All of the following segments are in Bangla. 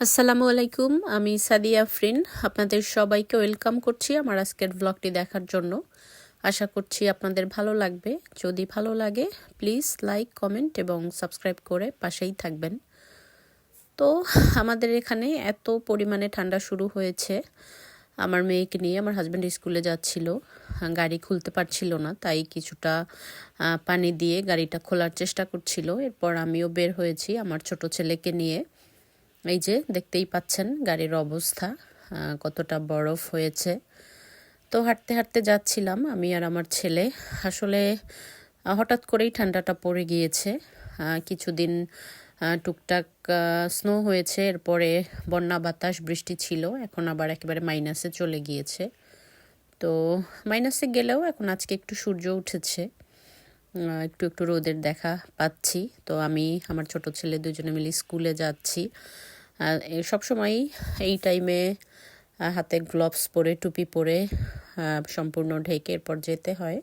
আসসালামু আলাইকুম, আমি সাদিয়া আফরিন আপনাদের সবাইকে ওয়েলকাম করছি আমার আজকের ব্লগটি দেখার জন্য। আশা করছি আপনাদের ভালো লাগবে। যদি ভালো লাগে প্লিজ লাইক কমেন্ট এবং সাবস্ক্রাইব করে পাশেই থাকবেন। তো, আমাদের এখানে এত পরিমাণে ঠান্ডা শুরু হয়েছে। আমার মেয়েকে নিয়ে আমার হাজব্যান্ড স্কুলে যাচ্ছিল। গাড়ি খুলতে পারছিল না, তাই কিছুটা পানি দিয়ে গাড়িটা খোলার চেষ্টা করছিল। এরপর আমিও বের হয়েছি আমার ছোট ছেলেকে নিয়ে। এই যে দেখতেই পাচ্ছেন গাড়ির অবস্থা কতটা বরফ হয়েছে। তো হাঁটতে হাঁটতে যাচ্ছিলাম আমি আর আমার ছেলে। আসলে হঠাৎ করেই ঠান্ডাটা পড়ে গিয়েছে। কিছুদিন টুকটাক স্নো হয়েছে, এরপরে বন্যা, বাতাস, বৃষ্টি ছিল, এখন আবার একেবারে মাইনাসে চলে গিয়েছে। তো মাইনাসে গেলেও এখন আজকে একটু সূর্য উঠেছে। একটু একটু রোদের দেখা পাচ্ছি। তো আমি, আমার ছোট ছেলে দুজনে মিলে স্কুলে যাচ্ছি। সবসময়ই এই টাইমে হাতে গ্লোভস পরে, টুপি পরে সম্পূর্ণ ঢেকে এরপর যেতে হয়।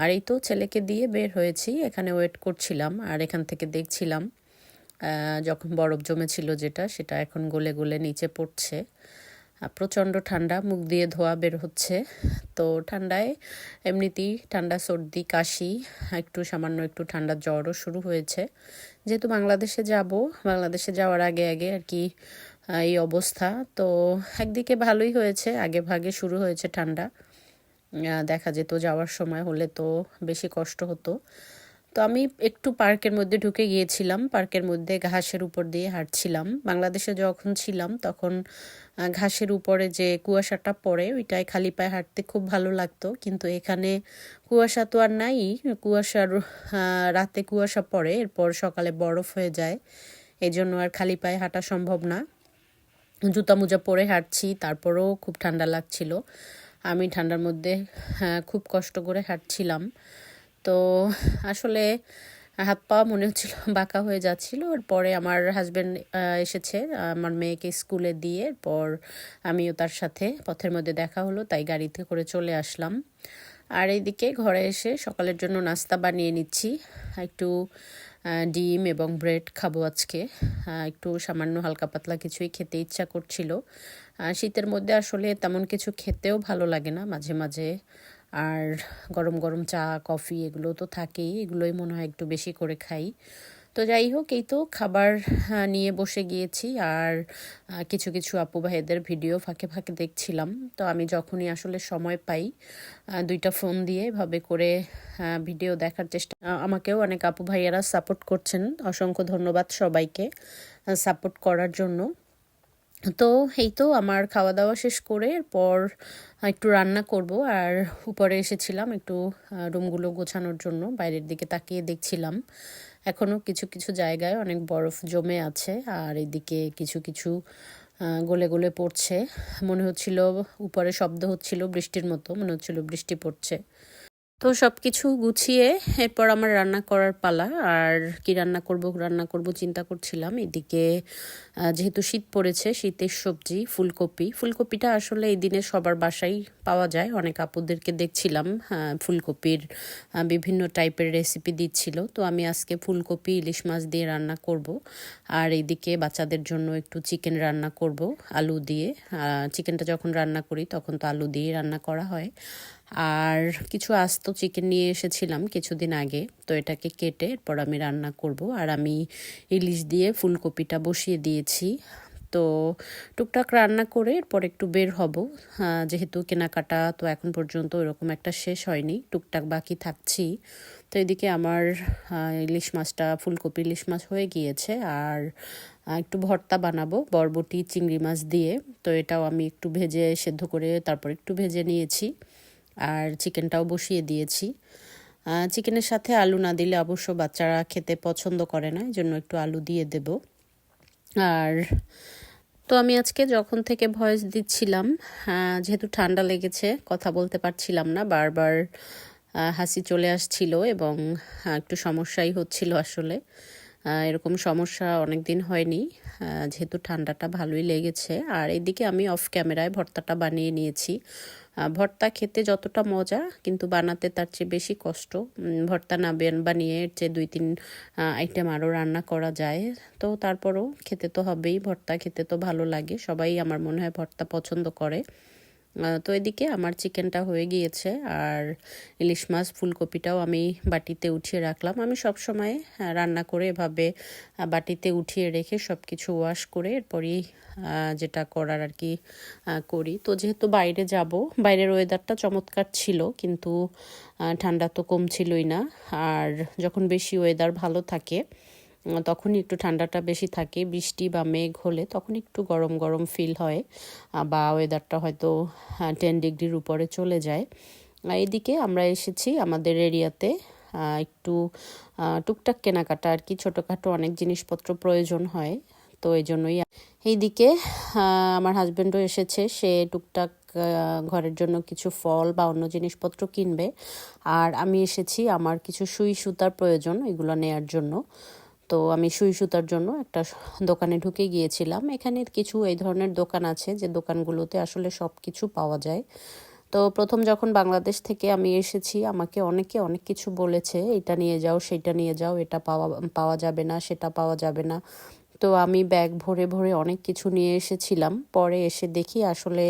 আর এই তো ছেলেকে দিয়ে বের হয়েছি, এখানে ওয়েট করছিলাম আর এখান থেকে দেখছিলাম যখন বরফ জমেছিল যেটা, সেটা এখন গলে গলে নিচে পড়ছে। প্রচণ্ড ঠান্ডা, মুখ দিয়ে ধোয়া বের হচ্ছে। তো ঠান্ডায় এমনিতেই ঠান্ডা, সর্দি, কাশি, একটু সামান্য একটু ঠান্ডা জ্বরও শুরু হয়েছে। যেহেতু বাংলাদেশে যাব, বাংলাদেশে যাওয়ার আগে আগে আর কি এই অবস্থা। তো একদিকে ভালোই হয়েছে, আগে ভাগে শুরু হয়েছে ঠান্ডা। দেখা যেত যাওয়ার সময় হলে তো বেশি কষ্ট হতো। তো আমি একটু পার্কের মধ্যে ঢুকে গিয়েছিলাম। পার্কের মধ্যে ঘাসের উপর দিয়ে হাঁটছিলাম। বাংলাদেশে যখন ছিলাম তখন ঘাসের উপরে যে কুয়াশাটা পড়ে, ওইটাই খালি পায়ে হাঁটতে খুব ভালো লাগতো। কিন্তু এখানে কুয়াশা তো আর নাই। কুয়াশার রাতে কুয়াশা পড়ে, এরপর সকালে বরফ হয়ে যায়। এই জন্য আর খালি পায়ে হাঁটা সম্ভব না। জুতা মোজা পরে হাঁটছি, তারপরেও খুব ঠান্ডা লাগছিল। আমি ঠান্ডার মধ্যে খুব কষ্ট করে হাঁটছিলাম। তো আসলে হাত পা মনে হচ্ছিল বাঁকা হয়ে যাচ্ছিল। পরে আমার হাজব্যান্ড এসেছে আমার মেয়েকে স্কুলে দিয়ে। পর আমিও তার সাথে পথের মধ্যে দেখা হলো, তাই গাড়িতে করে চলে আসলাম। আর এইদিকে ঘরে এসে সকালের জন্য নাস্তা বানিয়ে নিচ্ছি। একটু ডিম এবং ব্রেড খাব আজকে। একটু সামান্য হালকা পাতলা কিছুই খেতে ইচ্ছা করছিল। শীতের মধ্যে আসলে তেমন কিছু খেতেও ভালো লাগে না। মাঝে মাঝে আর গরম গরম চা, কফি এগুলো তো থাকেই, এগুলোই মনে হয় একটু বেশি করে খাই। তো যাই হোক, এই তো খাবার নিয়ে বসে গিয়েছি আর কিছু কিছু আপু ভাইদের ভিডিও ফাঁকে ফাঁকে দেখছিলাম। তো আমি যখনই আসলে সময় পাই দুইটা ফোন দিয়ে এভাবে করে ভিডিও দেখার চেষ্টা আমাকেও অনেক আপু ভাইয়ারা সাপোর্ট করছেন। অসংখ্য ধন্যবাদ সবাইকে সাপোর্ট করার জন্য। তো এই তো আমার খাওয়া দাওয়া শেষ করে পর একটু রান্না করব। আর উপরে এসেছিলাম একটু রুমগুলো গোছানোর জন্য, বাইরের দিকে তাকিয়ে দেখছিলাম। এখনও কিছু কিছু জায়গায় অনেক বরফ জমে আছে, আর এদিকে কিছু কিছু গলে গলে পড়ছে। মনে হচ্ছিল, উপরে শব্দ হচ্ছিল বৃষ্টির মতো, মনে হচ্ছিল বৃষ্টি পড়ছে। তো সব কিছু গুছিয়ে এরপর আমার রান্না করার পালা। আর কি রান্না করব রান্না করব চিন্তা করছিলাম। এদিকে যেহেতু শীত পড়েছে, শীতের সবজি, ফুলকপি। ফুলকপিটা আসলে এই দিনে সবার বাসায় পাওয়া যায়। অনেক আপুদেরকে দেখছিলাম ফুলকপির বিভিন্ন টাইপের রেসিপি দিচ্ছিল। তো আমি আজকে ফুলকপি, ইলিশ মাছ দিয়ে রান্না করব। আর এইদিকে বাচ্চাদের জন্য একটু চিকেন রান্না করব, আলু দিয়ে। চিকেনটা যখন রান্না করি, তখন তো আলু দিয়ে রান্না করা হয়। আর কিছু আস্ত চিকেন নিয়ে এসেছিলাম কিছুদিন আগে। তো এটাকে কেটে এরপর আমি রান্না করব। আর আমি ইলিশ দিয়ে ফুলকপিটা বসিয়ে দিয়েছি। তো টুকটাক রান্না করে এরপর একটু বের হব। যেহেতু কেনাকাটা তো এখন পর্যন্ত ওরকম একটা শেষ হয়নি, টুকটাক বাকি থাকছি। তো এদিকে আমার ইলিশ মাছটা, ফুলকপি ইলিশ মাছ হয়ে গিয়েছে। আর একটু ভর্তা বানাবো, বরবটি, চিংড়ি মাছ দিয়ে। তো এটাও আমি একটু ভেজে সেদ্ধ করে তারপর একটু ভেজে নিয়েছি। আর চিকেনটাও বসিয়ে দিয়েছি। চিকেনের সাথে আলু না দিলে অবশ্য বাচ্চারা খেতে পছন্দ করে না জন্য একটু আলু দিয়ে দেব। আর তো আমি আজকে যখন থেকে ভয়েস দিচ্ছিলাম যেহেতু ঠান্ডা লেগেছে, কথা বলতে পারছিলাম না, বারবার হাসি চলে আসছিল এবং একটু সমস্যাই হচ্ছিল আসলে। এরকম সমস্যা অনেক দিন হয়নি যেহেতু ঠান্ডাটা ভালোই লেগেছে। আর এদিকে আমি অফ ক্যামেরায় ভর্তাটা বানিয়ে নিয়েছি। ভর্তা খেতে যতটা মজা, কিন্তু বানাতে তার চেয়ে বেশি কষ্ট। ভর্তা না বেন- বানিয়ে এর চেয়ে দুই তিন আইটেম আরও রান্না করা যায়। তো তারপরও খেতে তো হবেই, ভর্তা খেতে তো ভালো লাগে। সবাই আমার মনে হয় ভর্তা পছন্দ করে। তো এদিকে আমার চিকেনটা হয়ে গিয়েছে আর ইলিশ মাছ, ফুলকপিটাও আমি বাটিতে উঠিয়ে রাখলাম। আমি সব সময় রান্না করে এভাবে বাটিতে উঠিয়ে রেখে সব কিছু ওয়াশ করে এরপরই যেটা করার আর কি করি। তো যেহেতু বাইরে যাব, বাইরের ওয়েদারটা চমৎকার ছিল কিন্তু ঠান্ডা তো কম ছিলই না। আর যখন বেশি ওয়েদার ভালো থাকে উম, তখনই একটু ঠান্ডাটা বেশি থাকে। বৃষ্টি বা মেঘ হলে তখন একটু গরম গরম ফিল হয় বা ওয়েদারটা হয়তো টেন ডিগ্রির উপরে চলে যায়। এদিকে আমরা এসেছি আমাদের এরিয়াতে একটু টুকটাক কেনাকাটা আর কি ছোটোখাটো অনেক জিনিসপত্র প্রয়োজন হয়। তো এই জন্যই এইদিকে আমার হাজব্যান্ডও এসেছে সে টুকটাক ঘরের জন্য কিছু ফল বা অন্য জিনিসপত্র কিনবে। আর আমি এসেছি আমার কিছু সুই সুতার প্রয়োজন এগুলো নেয়ার জন্য। তো আমি সুই সুতার জন্য একটা দোকানে ঢুকে গিয়েছিলাম। এখানে কিছু এই ধরনের দোকান আছে যে দোকানগুলোতে আসলে সব কিছু পাওয়া যায়। তো প্রথম যখন বাংলাদেশ থেকে আমি এসেছি, আমাকে অনেকে অনেক কিছু বলেছে, এটা নিয়ে যাও, সেটা নিয়ে যাও, এটা পাওয়া পাওয়া যাবে না, সেটা পাওয়া যাবে না। তো আমি ব্যাগ ভরে ভরে অনেক কিছু নিয়ে এসেছিলাম। পরে এসে দেখি আসলে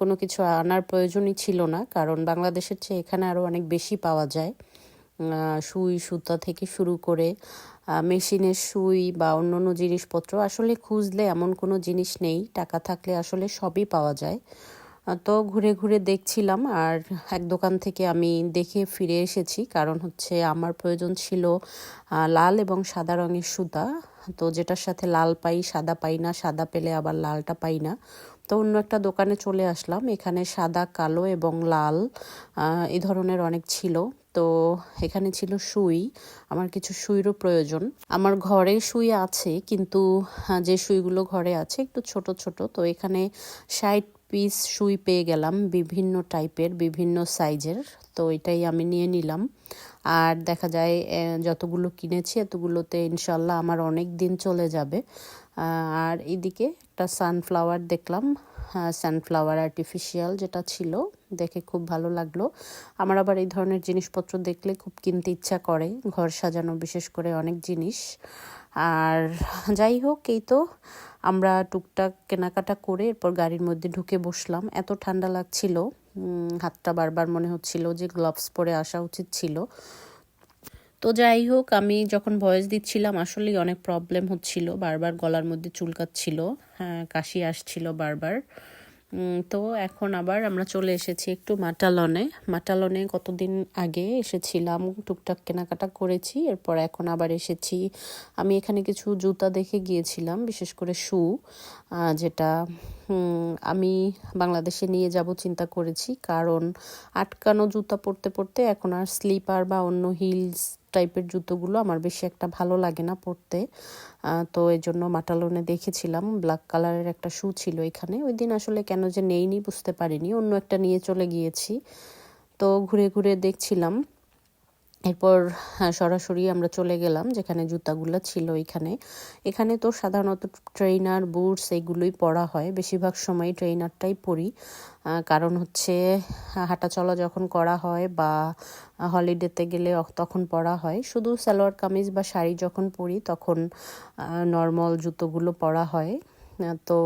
কোনো কিছু আনার প্রয়োজনই ছিল না, কারণ বাংলাদেশের চেয়ে এখানে আরও অনেক বেশি পাওয়া যায়। সুই, সুতা থেকে শুরু করে মেশিনের সুই বা অন্য অন্য জিনিসপত্র আসলে খুঁজলে এমন কোনো জিনিস নেই, টাকা থাকলে আসলে সবই পাওয়া যায়। তো ঘুরে ঘুরে দেখছিলাম আর এক দোকান থেকে আমি দেখে ফিরে এসেছি, কারণ হচ্ছে আমার প্রয়োজন ছিল লাল এবং সাদা রঙের সুতা। তো যেটার সাথে লাল পাই, সাদা পাই না, সাদা পেলে আবার লালটা পাই না। তো অন্য একটা দোকানে চলে আসলাম, এখানে সাদা, কালো এবং লাল এই ধরনের অনেক ছিল। তো এখানে ছিল সুই। আমার কিছু সুইরও প্রয়োজন। আমার ঘরে সুই আছে, কিন্তু যে সুইগুলো ঘরে আছে একটু ছোট ছোট। তো এখানে ষাট পিস সুই পেয়ে গেলাম বিভিন্ন টাইপের, বিভিন্ন সাইজের। তো এটাই আমি নিয়ে নিলাম। আর দেখা যায় যতগুলো কিনেছি, এতগুলোতে ইনশাল্লাহ আমার অনেক দিন চলে যাবে। আর এদিকে একটা সানফ্লাওয়ার দেখলাম। সানফ্লাওয়ার আর্টিফিশিয়াল যেটা ছিল, দেখে খুব ভালো লাগল। আমার আবার এই ধরনের জিনিসপত্র দেখলে খুব কিনতে ইচ্ছা করে, ঘর সাজানো বিশেষ করে অনেক জিনিস। আর যাই হোক, এই তো আমরা টুকটাক কেনাকাটা করে এরপর গাড়ির মধ্যে ঢুকে বসলাম। এত ঠান্ডা লাগছিল হাতটা বারবার মনে হচ্ছিল যে গ্লাভস পরে আসা উচিত ছিল। তো যাই হোক, আমি যখন ভয়েস দিচ্ছিলাম, আসলেই অনেক প্রবলেম হচ্ছিল। বারবার গলার মধ্যে চুলকাচ্ছিল। হ্যাঁ কাশি আসছিল বারবার। তো এখন আবার আমরা চলে এসেছি একটু মাটালনে মাটালনে কতদিন আগে এসেছিলাম, টুকটাক কেনাকাটা করেছি। এরপর এখন আবার এসেছি। আমি এখানে কিছু জুতা দেখে গিয়েছিলাম, বিশেষ করে শু যেটা আমি বাংলাদেশে নিয়ে যাব চিন্তা করেছি। কারণ আটকানো জুতা পরতে পরতে এখন আর স্লিপার বা অন্য হিলস টাইপের জুতোগুলো আমার বেশি একটা ভালো লাগে না পরতে তো এই জন্য মাটালোনে দেখেছিলাম, ব্ল্যাক কালারের একটা শু ছিল এখানে। ওই দিন আসলে কেন যে নেইনি বুঝতে পারিনি, অন্য একটা নিয়ে চলে গিয়েছি। তো ঘুরে ঘুরে দেখছিলাম। এরপর হ্যাঁ, সরাসরি আমরা চলে গেলাম যেখানে জুতাগুলো ছিল এখানে। এখানে তো সাধারণত ট্রেইনার বুটস এগুলোই পরা হয়। বেশিরভাগ সময় ট্রেইনারটাই পরি। কারণ হচ্ছে হাঁটাচলা যখন করা হয় বা হলিডেতে গেলে তখন পরা হয়। শুধু সালোয়ার কামিজ বা শাড়ি যখন পরি তখন নর্মাল জুতোগুলো পরা হয়। তো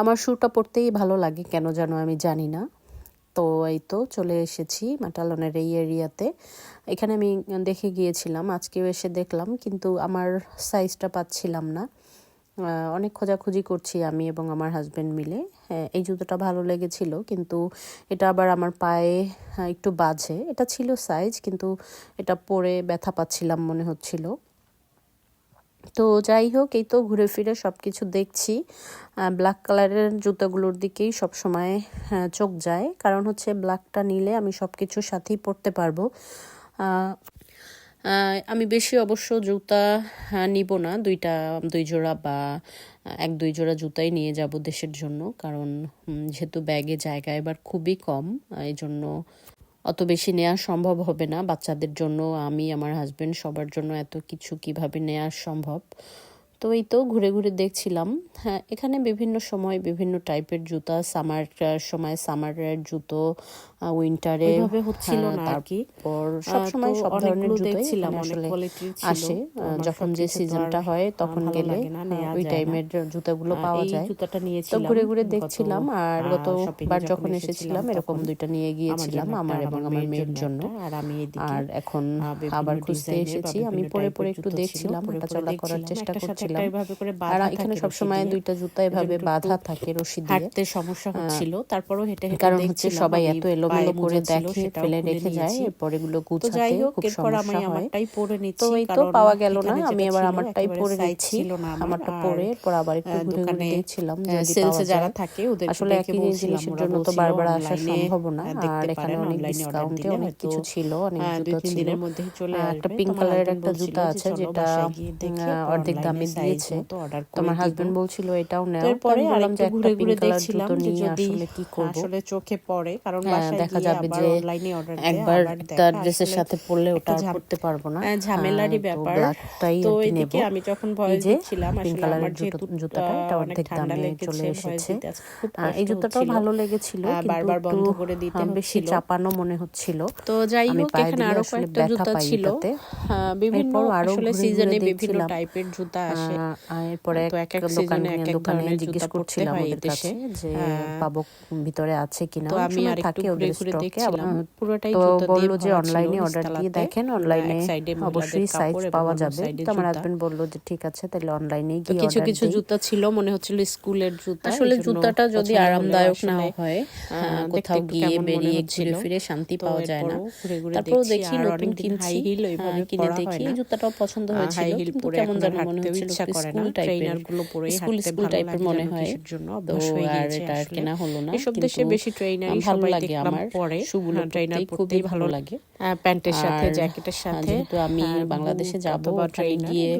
আমার শ্যুটা পরতেই ভালো লাগে কেন যেন আমি জানি না। তো এই তো চলে এসেছি মাটালনের এই এরিয়াতে এখানে আমি দেখে গিয়েছিলাম আজকেও এসে দেখলাম কিন্তু আমার সাইজটা পাচ্ছিলাম না। অনেক খোঁজাখুঁজি করছি আমি এবং আমার হাজব্যান্ড মিলে। হ্যাঁ, এই জুতোটা ভালো লেগেছিল কিন্তু এটা আবার আমার পায়ে একটু বাজে। এটা ছিল সাইজ কিন্তু এটা পরে ব্যথা পাচ্ছিলাম মনে হচ্ছিল। তো যাই হোক, এই তো ঘুরে ফিরে সব কিছু দেখছি ব্ল্যাক কালারের জুতোগুলোর দিকেই সব সময় চোখ যায়। কারণ হচ্ছে ব্ল্যাকটা নিলে আমি সব কিছুর সাথেই পরতে পারব। আমি বেশি অবশ্য জুতা নিব না। দুইটা, দুই জোড়া বা এক, দুই জোড়া জুতাই নিয়ে যাব দেশের জন্য। কারণ যেহেতু ব্যাগে জায়গা এবার খুবই কম এই জন্য অত বেশি নেওয়া সম্ভব হবে না বাচ্চাদের জন্য। আমি, আমার হাজব্যান্ড সবার জন্য এত কিছু কীভাবে নেওয়া সম্ভব? তো এই তো ঘুরে ঘুরে দেখছিলাম। হ্যাঁ এখানে বিভিন্ন সময় বিভিন্ন টাইপের জুতা সামার সময় সামারের জুতো উইন্টারে হচ্ছিল হ্যাঁ, না আর কি। সব সময় সব ধরনের জুতোই দেখছিলাম, অনেক আসলে ছিল। আসে যখন যে সিজনটা হয় তখন গেলে ওই টাইমের জুতাগুলো পাওয়া যায়। জুতাটা তো ঘুরে ঘুরে দেখছিলাম আর গতবার যখন এসেছিলাম এরকম দুইটা নিয়ে গিয়েছিলাম আমার এবং আমার মেয়ের জন্য আর আমি আর এখন আবার খুঁজতে এসেছি আমি পরে পরে একটু দেখছিলাম হাঁটাচলা করার চেষ্টা সাথে করছিলাম এভাবে করে বাঁধা এখানে রশি দিয়ে। দুইটা জুতা এভাবে বাঁধা থাকে রশি দিয়ে। হাঁটতে সমস্যা হচ্ছিল তারপরও হেঁটে হেঁটে কারণ হচ্ছে সবাই এত এলোমেলো করে দেখে ফেলে রেখে যায় এরপর এগুলো গুছাতে খুব সমস্যা হয়। আমারটাই পরে নিচ্ছি তো এই তো পাওয়া গেল না আমি এবার আমারটাই পরে নিচ্ছি আমারটা পরে এরপর আবার একটু ঘুরে ঘুরে দেখছিলাম এ যারা থাকে ওদের আসলে একই জিনিসের জন্য তো বারবার আসা সম্ভব না। আর এখানে অনেক ডিসকাউন্টে অনেক কিছু ছিল অনেক জুতো ছিল। একটা পিঙ্ক কালারের একটা জুতা আছে যেটা অর্ধেক দামে দিয়েছে। তোমার হাজবেন্ড বলছিল এটাও নেও। তো এরপরে বললাম যে একটা ঘুরে ঘুরে পিঙ্ক কালার দেখছিলাম জুতো নিয়ে যদি আসলে কি করব? আসলে চোখে পড়ে কারণ হ্যাঁ, বাসায় দেখা যাবে যে অনলাইনে অর্ডার একবার তার ড্রেসের সাথে পরলে ওটা পরতে পারব না। হ্যাঁ, ঝামেলারই ব্যাপার। তো এদিকে আমি যখন দিচ্ছিলাম পিঙ্ক আসলে কালারের আমার জুতো জুতাটা এটা অর্ধেক দামে চলে এসেছে। এই জুতাটাও ভালো লেগেছিল বারবার বন্ধ করে দিতে বেশি চাপানো মনে হচ্ছিল। তো যাই হোক এখানে আরও কয়েকটা জুতা ছিল। হ্যাঁ, বিভিন্ন আসলে সিজনে বিভিন্ন টাইপের জুতা আসে এরপরে এক এক দোকানে দোকানে জিজ্ঞেস করছিলাম ওদের কাছে যে। পাবো ভিতরে আছে কিনা। তো আমি আর থাকে ওদের স্টকে পুরোটাই তো জুতা বলল যে অনলাইনে অর্ডার দিয়ে দেখেন অনলাইনে অবশ্যই সাইজ পাওয়া যাবে। তো আমার হাজবেন্ড বলল যে ঠিক আছে তাহলে অনলাইনে গিয়ে কিছু কিছু জুতা ছিল মনে হচ্ছিল স্কুলের জুতা আসলে জুতাটা যদি আরামদায়ক না হয় হ্যাঁ, কোথাও গিয়ে বেরিয়ে। ঘুরে ফিরে শান্তি পাওয়া যায় না। দেখছি, দেখি নতুন কিনছি কিনে দেখি। জুতাটাও পছন্দ হয়েছিল কিন্তু কেমন যেন মনে হচ্ছিল ইচ্ছা করে না ট্রেইনারগুলো পরেই স্কুল স্কুল টাইপের মনে হয়। জন্য অভ্যাস হয়ে গিয়েছে এটা কেনা হলো না এসব দেশে বেশি ট্রেইনারই ভালো লাগে আমার পরে। শুগুলো হ্যাঁ, পরতেই খুবই ভালো লাগে। প্যান্টের সাথে জ্যাকেটের হ্যাঁ, সাথে যেহেতু আমি হ্যাঁ, বাংলাদেশে যাব ওখানে গিয়ে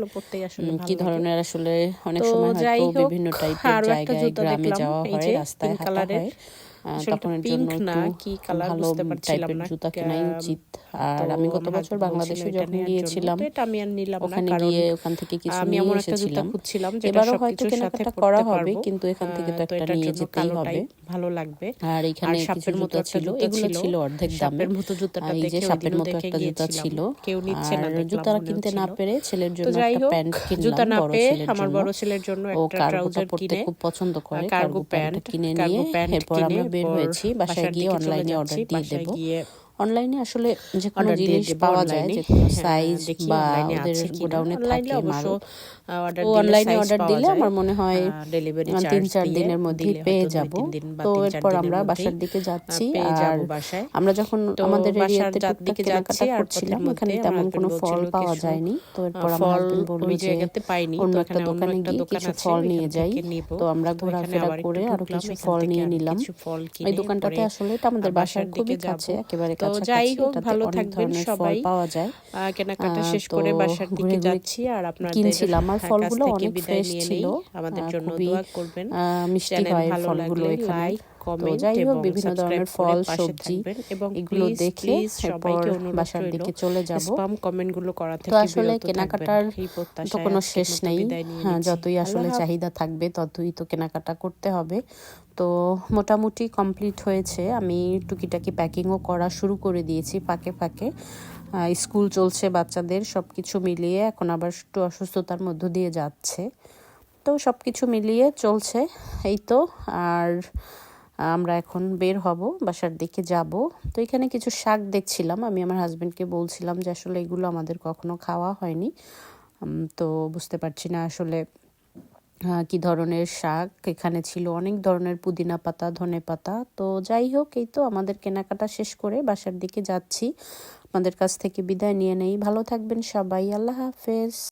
কি ধরনের আসলে অনেক সময় হয়তো বিভিন্ন টাইপের জায়গায় গ্রামে যাওয়া হয় রাস্তায় হাঁটা হয়। জন্য একটু ভালো টাইপের জুতা কেনাই উচিত। আর আমি গত বছর বাংলাদেশে যখন গিয়েছিলাম ওখানে গিয়ে ওখান থেকে কিছু নিয়ে এসেছিলাম এবারও হয়তো কেনাকাটা করা হবে কিন্তু এখান থেকে তো একটা নিয়ে যেতেই হবে। ভালো লাগবে। আর এখানে কিছু জুতা ছিল এগুলো ছিল অর্ধেক দামে সাপের মতো জুতাটা এই যে সাপের মতো একটা জুতা ছিল কেউ নিচ্ছে না জুতা কিনতে না পেরে ছেলের জন্য একটা প্যান্ট জুতা না পেয়ে আমার বড় ছেলের জন্য একটা ট্রাউজার কিনে খুব পছন্দ করে কার্গো প্যান্ট কিনে নিয়ে এরপর আমরা বের হয়েছি বাসায় গিয়ে অনলাইনে। অর্ডার দিয়ে দেবো অনলাইনে আসলে যে কোনো জিনিস পাওয়া যায়। যে কোনো হ্যাঁ, সাইজ বা ওদের গোডাউনে থাকে মাল ও অনলাইনে অর্ডার দিলে আমার মনে হয় ডেলিভারি তিন চার দিনের মধ্যে পেয়ে যাব। তো এরপর আমরা বাসার দিকে যাচ্ছি আর আমরা যখন আমাদের এরিয়াতে দিকে যাচ্ছি আর করছিলাম ওখানে তেমন কোনো ফল পাওয়া যায়নি। তো এরপর আহ, আমার বলল যে অন্য তো একটা দোকানে একটা গিয়ে কিছু ফল নিয়ে যাই। তো আমরা ঘোরাফেরা করে আরও কিছু ফল নিয়ে নিলাম। এই দোকানটাতে আসলে এটা আমাদের বাসার বাসার খুবই কাছে একেবারে তো যাই হোক, ভালো থাকবেন ফল সবাই। পাওয়া যায়। কেনাকাটা শেষ করে বাসার দিকে যাচ্ছি আর আপনাদের কিনছিলাম আর ফলগুলো অনেক ফ্রেশ ছিল। আমাদের জন্য দোয়া করবেন। মিষ্টি হয় ফলগুলো এখানে। তো যাই হোক বিভিন্ন ধরনের ফল সবজি এবং এগুলো দেখে এরপর সবাইকে বাসার দিকে চলে যাব। স্পাম কমেন্টগুলো করা থেকে তো আসলে কেনাকাটার। তো কোনো শেষ নেই। হ্যাঁ। যতই আসলে চাহিদা থাকবে ততই তো কেনাকাটা করতে হবে। তো মোটামুটি কমপ্লিট হয়েছে। আমি টুকিটাকি প্যাকিংও করা শুরু করে দিয়েছি ফাঁকে ফাঁকে। স্কুল চলছে বাচ্চাদের সব কিছু মিলিয়ে এখন আবার একটু অসুস্থতার মধ্য দিয়ে যাচ্ছে। তো সব কিছু মিলিয়ে চলছে, এই তো। আর আমরা এখন বের হব, বাসার দিকে যাব। তো এখানে কিছু শাক দেখছিলাম, আমি আমার হাজব্যান্ডকে বলছিলাম যে আসলে এগুলো আমাদের কখনো খাওয়া হয়নি। তো বুঝতে পারছি না আসলে কি ধরনের শাক? এখানে ছিল অনেক ধরনের পুদিনা পাতা, ধনে পাতা। তো যাই হোক, এই তো আমাদের কেনাকাটা শেষ করে বাসার দিকে যাচ্ছি। আমাদের কাছ থেকে বিদায় নিয়ে নেই। ভালো থাকবেন সবাই। আল্লাহ হাফেজ।